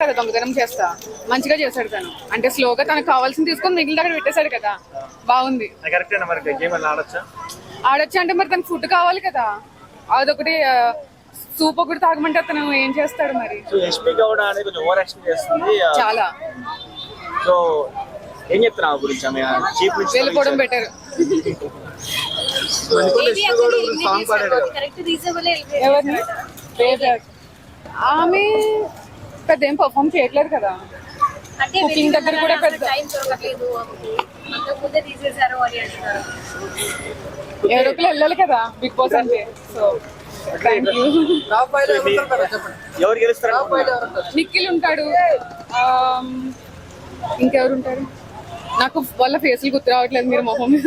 కదా దొంగతనం చేస్తా. మంచిగా చేశాడు తను. అంటే స్లోగా తనకు కావాల్సింది తీసుకొని మిగిలిన అక్కడ పెట్టేశాడు కదా. బాగుంది. కరెక్ట్ మరి? గేమ్ అలా ఆడొచ్చా? ఆడొచ్చు అంటే మరి తనకు ఫుడ్ కావాలి కదా. అదొకటి సూప్ ఒకటి తాగమంటే అతను ఏం చేస్తాడు మరి? సో ఎస్పీ గౌడ అనేది కొంచెం ఓవర్ యాక్షన్ చేస్తుంది. ఆ, చాలా. సో ఏం చెప్తున్నా ఆ గురించి? ఆమె చీఫ్ వెళ్ళిపోవడం బెటర్ ఎవరిని. ఆమె పెద్ద ఏం పర్ఫామ్ చేయట్లేదు కదా. అంటే Cooking దగ్గర కూడా పెద్ద- టైం దొరకట్లేదు అంతకు ముందే తీసేశారు అని అంటున్నారు. ఎవరికి వెళ్ళాలి కదా బిగ్ బాస్ అంటే. సో థ్యాంక్ యూ ఎవరు గెలుస్తారు? నిఖిల్ ఉంటాడు. ఇంకెవరు ఉంటారు? నాకు వాళ్ళ ఫేసులు గుర్తు రావట్లేదు మీరు మొహం. మీద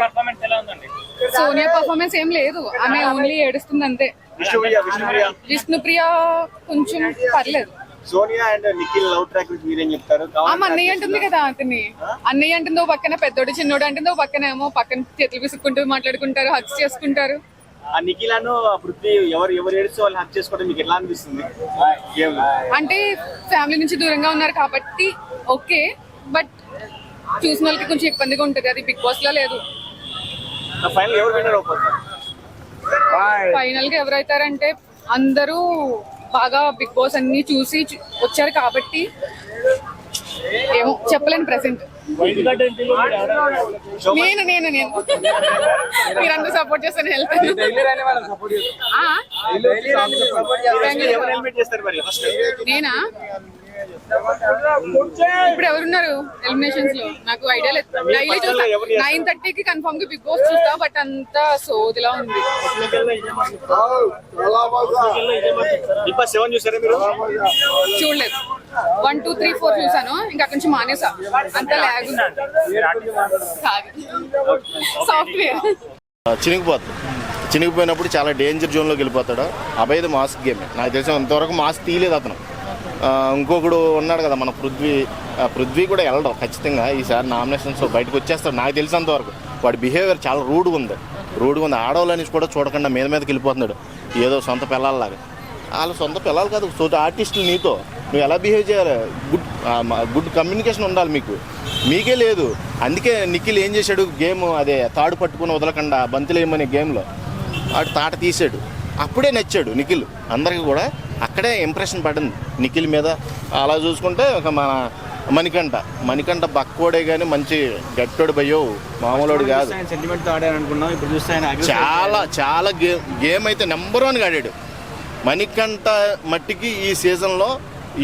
పర్ఫార్మెన్స్ ఎలా ఉందండి? సోనియా పర్ఫార్మెన్స్ ఏం లేదు. ఆమె ఓన్లీ ఏడుస్తుంది అంతే. విష్ణుప్రియ విష్ణుప్రియ. విష్ణుప్రియ కొంచెం పర్లేదు. Sonia and Nikhil love track గురించి మీరేం చెప్తారు? ఆమె అన్నయ్య అంటుంది కదా అతన్ని. అన్నయ్య అంటుంది పక్కన పెద్దోడు చిన్నోడు అంటుంది పక్కన ఏమో పక్కన చేతులు విసుక్కుంటూ మాట్లాడుకుంటారు హక్స్ చేసుకుంటారు. ఆ నిఖిల్ అను పృథ్వీ ఎవరు ఎవరు ఏడిస్తే వాళ్ళు హక్ చేసుకోవడం మీకు ఎలా అనిపిస్తుంది? అంటే ఫ్యామిలీ నుంచి దూరంగా ఉన్నారు కాబట్టి ఓకే బట్ చూసిన వాళ్ళకి కొంచెం ఇబ్బందిగా ఉంటుంది. అది బిగ్ బాస్లో లేదు ఫైనల్ ఎవరు విన్నర్ ఫైనల్గా ఎవరైతారంటే అందరూ బాగా బిగ్ బాస్ అన్ని చూసి వచ్చారు కాబట్టి ఏమో చెప్పలేను ప్రెసెంట్ నేను నేను నేను. మీరందరూ సపోర్ట్ చేస్తాను హెల్ప్ నేనా? ఇప్పుడు ఎవరున్నారు ఎలిమినేషన్స్లో? నాకు ఐడియా లేదు. డైలీ చూస్తా. నైన్ థర్టీకి కన్ఫర్మ్గా బిగ్ బాస్ చూస్తా బట్ అంత సోదిలా ఉంది. చూడలేదు. వన్ టూ త్రీ ఫోర్ చూసాను. ఇంకా అక్కడి నుంచి మానేసా. అంత ల్యాగ్ సాఫ్ట్వేర్ చినిగిపోతుంది చినిగిపోయినప్పుడు చాలా డేంజర్ జోన్లోకి వెళ్ళిపోతాడు. అభయది మాస్క్ గేమ్ నాకు తెలిసిన ఇంతవరకు మాస్క్ తీయలేదు అతను. ఇంకొకడు ఉన్నాడు కదా మన పృథ్వీ. పృథ్వీ కూడా వెళ్ళడం ఖచ్చితంగా. ఈసారి నామినేషన్స్ బయటకు వచ్చేస్తాడు. నాకు తెలిసినంత వరకు వాడి బిహేవియర్ చాలా రూడ్గా ఉంది. రూడ్గా ఉంది. ఆడవాళ్ళని కూడా చూడకుండా మీద మీదకి వెళ్ళిపోతున్నాడు. ఏదో సొంత పిల్లలలాగా. వాళ్ళ సొంత పిల్లలు కాదు సో ఆర్టిస్టులు నీతో. నువ్వు ఎలా బిహేవ్ చేయాలి? గుడ్ గుడ్ కమ్యూనికేషన్ ఉండాలి మీకు. మీకే లేదు. అందుకే నిఖిల్ ఏం చేశాడు? గేమ్ అదే తాడు పట్టుకుని వదలకుండా బంతులేమనే గేమ్లో వాడు తాట తీసాడు అప్పుడే నచ్చాడు నిఖిల్. అందరికీ కూడా అక్కడే ఇంప్రెషన్ పడింది. నిఖిల్ మీద అలా చూసుకుంటే ఒక మన మణికంఠ. మణికంఠ బక్కోడే కానీ మంచి గట్టోడు భయ్యో మామూలోడు కాదు. సెంటిమెంట్తో ఆడారు అనుకున్నాం. ఇప్పుడు చూస్తే ఆయన aggressive చాలా చాలా గేమ్ గేమ్ అయితే నెంబర్ వన్గా ఆడాడు. మణికంఠ మట్టికి ఈ సీజన్లో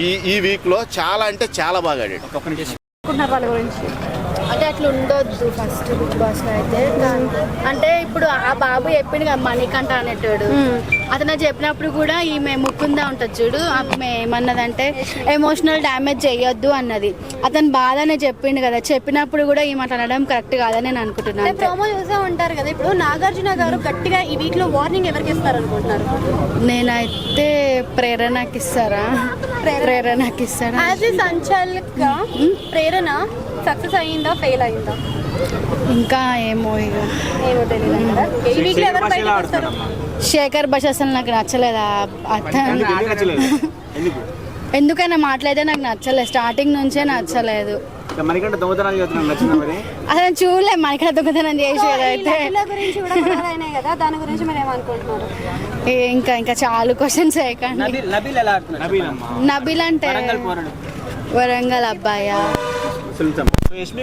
ఈ ఈ వీక్లో చాలా అంటే చాలా బాగా ఆడాడు. ఒక్క నిమిషం. వాళ్ళ గురించి. అంటే అట్లా ఉండొద్దు ఫస్ట్ బిగ్ బాస్లో అయితే. అంటే ఇప్పుడు ఆ బాబు చెప్పిండు కదా మణికంఠ అనేటోడు. అతను చెప్పినప్పుడు కూడా ఈమె ముక్కుందా ఉంటుంది చూడు ఆమె ఏమన్నదంటే ఎమోషనల్ డ్యామేజ్ చేయొద్దు అన్నది. అతను బాధనే చెప్పిండు కదా. చెప్పినప్పుడు కూడా ఈమె అట్లా అనడం కరెక్ట్ కాదని నేను అనుకుంటున్నాను. ప్రోమో చూసే ఉంటారు కదా. ఇప్పుడు నాగార్జున గారు గట్టిగా ఈ వీక్లో వార్నింగ్ ఎవరికి ఇస్తారు అనుకుంటున్నారు? నేనైతే ప్రేరణకి ఇస్తారా ప్రేరణకి ఇస్తారా యాజ్ ఏ సంచాలక ప్రేరణ. సక్సెస్ అయ్యిందా ఫెయిల్ అయ్యిందా? ఇంకా ఏమో ఇక ఏమో తెలియదు అంటారా? ఈ వీక్లో ఎవరు బయటకు వస్తారు? శేఖర్ భాష అసలు నాకు నచ్చలేదా? ఎందుకైనా మాట్లాడితే నాకు నచ్చలేదు. స్టార్టింగ్ నుంచే నచ్చలేదు. అసలు చూడలే మనకి దొంగతనం చేసేది అయితే. దాని గురించి ఇంకా ఇంకా చాలా క్వశ్చన్స్ నబీల్ అంటే వరంగల్ అబ్బాయా? film tempo.